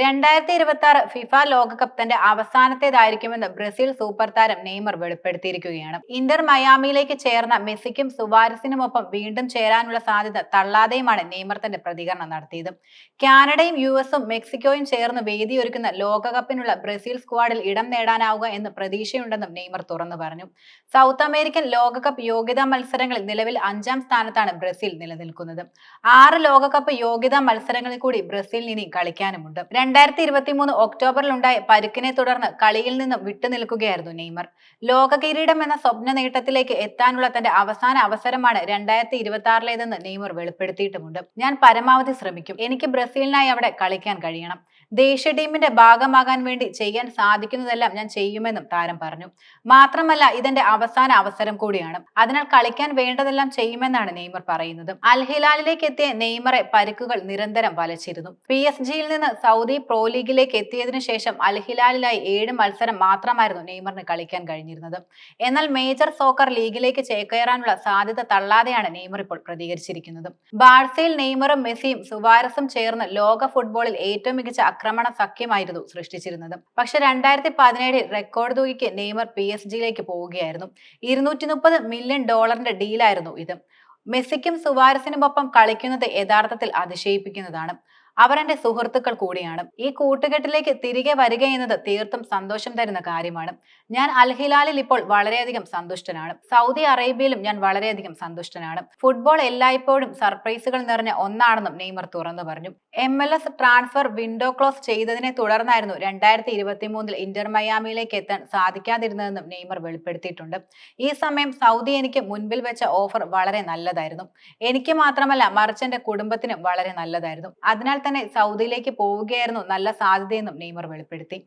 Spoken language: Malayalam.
രണ്ടായിരത്തി ഇരുപത്തി ആറ് ഫിഫ ലോകകപ്പ് തന്റെ അവസാനത്തേതായിരിക്കുമെന്ന് ബ്രസീൽ സൂപ്പർ താരം നെയ്മർ വെളിപ്പെടുത്തിയിരിക്കുകയാണ്. ഇന്റർ മയാമിയിലേക്ക് ചേർന്ന മെസ്സിക്കും സുവാരസിനുമൊപ്പം വീണ്ടും ചേരാനുള്ള സാധ്യത തള്ളാതെയുമാണ് നെയ്മർ തന്റെ പ്രതികരണം നടത്തിയത്. കാനഡയും യു എസും മെക്സിക്കോയും ചേർന്ന് വേദിയൊരുക്കുന്ന ലോകകപ്പിനുള്ള ബ്രസീൽ സ്ക്വാഡിൽ ഇടം നേടാനാവുക എന്ന് പ്രതീക്ഷയുണ്ടെന്നും നെയ്മർ തുറന്നു പറഞ്ഞു. സൗത്ത് അമേരിക്കൻ ലോകകപ്പ് യോഗ്യതാ മത്സരങ്ങളിൽ നിലവിൽ അഞ്ചാം സ്ഥാനത്താണ് ബ്രസീൽ നിലനിൽക്കുന്നത്. ആറ് ലോകകപ്പ് യോഗ്യതാ മത്സരങ്ങളിൽ കൂടി ബ്രസീലിന് ഇനി കളിക്കാനുമുണ്ട്. രണ്ടായിരത്തി ഇരുപത്തി മൂന്ന് ഒക്ടോബറിലുണ്ടായ പരുക്കിനെ തുടർന്ന് കളിയിൽ നിന്നും വിട്ടുനിൽക്കുകയായിരുന്നു നെയ്മർ. ലോക കിരീടം എന്ന സ്വപ്ന നേട്ടത്തിലേക്ക് എത്താനുള്ള തന്റെ അവസാന അവസരമാണ് രണ്ടായിരത്തി ഇരുപത്തി ആറിലേതെന്ന് നെയ്മർ വെളിപ്പെടുത്തിയിട്ടുമുണ്ട്. ഞാൻ പരമാവധി ശ്രമിക്കും. എനിക്ക് ബ്രസീലിനായി അവിടെ കളിക്കാൻ കഴിയണം. ദേശീയ ടീമിന്റെ ഭാഗമാകാൻ വേണ്ടി ചെയ്യാൻ സാധിക്കുന്നതെല്ലാം ഞാൻ ചെയ്യുമെന്നും താരം പറഞ്ഞു. മാത്രമല്ല ഇതെന്റെ അവസാന അവസരം കൂടിയാണ്. അതിനാൽ കളിക്കാൻ വേണ്ടതെല്ലാം ചെയ്യുമെന്നാണ് നെയ്മർ പറയുന്നത്. അൽഹിലാലിലേക്ക് എത്തിയ നെയ്മറെ പരുക്കുകൾ നിരന്തരം വലച്ചിരുന്നു. പി എസ് ജിയിൽ നിന്ന് സൗദി പ്രോ ലീഗിലേക്ക് എത്തിയതിനു ശേഷം അൽ ഹിലാലിലായി ഏഴ് മത്സരം മാത്രമായിരുന്നു നെയ്മറിന് കളിക്കാൻ കഴിഞ്ഞിരുന്നത്. എന്നാൽ മേജർ സോക്കർ ലീഗിലേക്ക് ചേക്കേറാനുള്ള സാധ്യത തള്ളാതെയാണ് നെയ്മർ ഇപ്പോൾ പ്രതികരിച്ചിരിക്കുന്നത്. ബാഴ്സയിൽ നെയ്മറും മെസ്സിയും സുവാരസും ചേർന്ന് ലോക ഫുട്ബോളിൽ ഏറ്റവും മികച്ച ആക്രമണ സഖ്യമായിരുന്നു സൃഷ്ടിച്ചിരുന്നത്. പക്ഷെ രണ്ടായിരത്തി പതിനേഴിൽ റെക്കോർഡ് തുകയ്ക്ക് നെയ്മർ പി എസ് ജിയിലേക്ക് പോവുകയായിരുന്നു. ഇരുന്നൂറ്റി മുപ്പത് മില്യൺ ഡോളറിന്റെ ഡീലായിരുന്നു ഇത്. മെസ്സിക്കും സുവാരസിനുമൊപ്പം കളിക്കുന്നത് യഥാർത്ഥത്തിൽ അതിശയിപ്പിക്കുന്നതാണ്. അവർ സുഹൃത്തുക്കൾ കൂടിയാണ്. ഈ കൂട്ടുകെട്ടിലേക്ക് തിരികെ വരിക എന്നത് തീർത്തും സന്തോഷം തരുന്ന കാര്യമാണ്. ഞാൻ അൽഹിലാലിൽ ഇപ്പോൾ വളരെയധികം സന്തുഷ്ടനാണ്. സൗദി അറേബ്യയിലും ഞാൻ വളരെയധികം സന്തുഷ്ടനാണ്. ഫുട്ബോൾ എല്ലായ്പ്പോഴും സർപ്രൈസുകൾ നിറഞ്ഞ ഒന്നാണെന്നും നെയ്മർ തുറന്നു പറഞ്ഞു. M L S transfer window close ചെയ്തതിനെ തുടർന്നായിരുന്നു രണ്ടായിരത്തി ഇരുപത്തി മൂന്നിൽ ഇന്റർ മയാമിയിലേക്ക് എത്താൻ സാധിക്കാതിരുന്നതെന്നും നെയ്മർ വെളിപ്പെടുത്തിയിട്ടുണ്ട്. ഈ സമയം സൗദി എനിക്ക് മുൻപിൽ വെച്ച ഓഫർ വളരെ നല്ലതായിരുന്നു. എനിക്ക് മാത്രമല്ല മറിച്ച് എന്റെ കുടുംബത്തിനും വളരെ നല്ലതായിരുന്നു. അതിനാൽ തന്നെ സൗദിയിലേക്ക് പോവുകയായിരുന്നു. നല്ല സാധ്യതയെന്നും നെയ്മർ വെളിപ്പെടുത്തി.